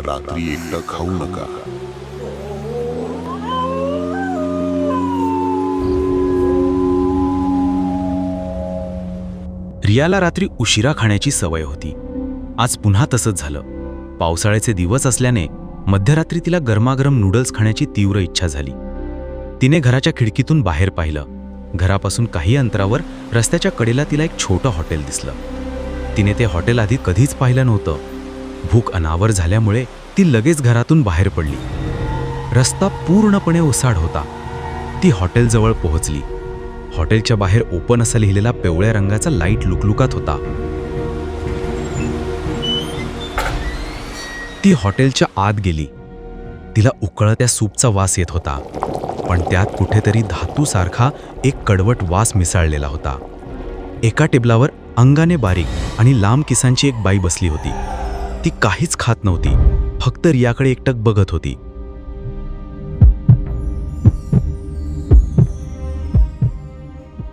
रात्री एकटं खाऊ नका. रियाला रात्री उशिरा खाण्याची सवय होती. आज पुन्हा तसंच झालं. पावसाळ्याचे दिवस असल्याने मध्यरात्री तिला गरमागरम नूडल्स खाण्याची तीव्र इच्छा झाली. तिने घराच्या खिडकीतून बाहेर पाहिलं. घरापासून काही अंतरावर रस्त्याच्या कडेला तिला एक छोटं हॉटेल दिसलं. तिने ते हॉटेल आधी कधीच पाहिलं नव्हतं. भूक अनावर झाल्यामुळे ती लगेच घरातून बाहेर पडली. रस्ता पूर्णपणे ओसाड होता. ती हॉटेलजवळ पोहोचली. हॉटेलच्या बाहेर ओपन असा लिहिलेला पिवळ्या रंगाचा लाइट लुकलुकात होता. ती हॉटेलच्या आत गेली. तिला उकळत्या सूपचा वास येत होता. पण त्यात कुठेतरी धातूसारखा एक कडवट वास मिसळलेला होता. एका टेबलावर अंगाने बारीक आणि लांब किसांची एक बाई बसली होती. ती काहीच खात नव्हती. फक्त रियाकडे एकटक बघत होती.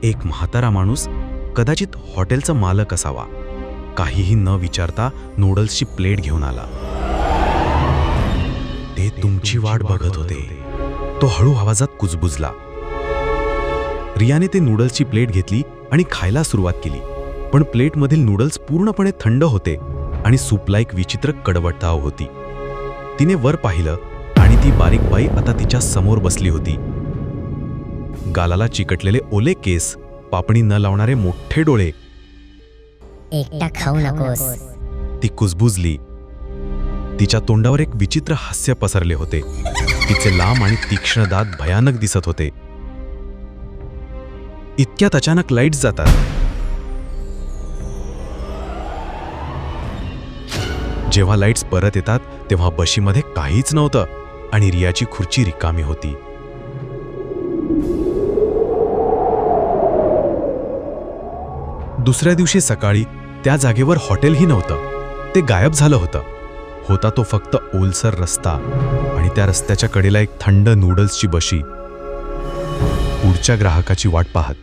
एक म्हातारा माणूस कदाचित हॉटेलचा मालक असावा. काहीही न विचारता नूडल्सची प्लेट घेऊन आला. ते तुमची वाट बघत होते. तो हळू आवाजात कुजबुजला. रियाने ते नूडल्सची प्लेट घेतली आणि खायला सुरुवात केली. पण प्लेटमधील नूडल्स पूर्णपणे थंड होते. आणि सूपला एक विचित्र कडवटाव होती. तिने वर पाहिलं आणि ती बारीक बाई आता तिच्या समोर बसली होती. गालाला चिकटलेले ओले केस पापणी न लावणारे मोठे डोळे. एकटा खाऊ नकोस. ती कुजबुजली. तिच्या तोंडावर एक विचित्र हास्य पसरले होते. तिचे लांब आणि तीक्ष्ण दात भयानक दिसत होते. इतक्यात अचानक लाईट्स जातात. जेव्हा लाईट्स परत येतात तेव्हा बशीमध्ये काहीच नव्हतं आणि रियाची खुर्ची रिकामी होती. दुसऱ्या दिवशी सकाळी त्या जागेवर हॉटेलही नव्हतं. ते गायब झालं होतं. होता तो फक्त ओलसर रस्ता आणि त्या रस्त्याच्या कडेला एक थंड नूडल्सची बशी. पुढच्या ग्राहकाची वाट पाहत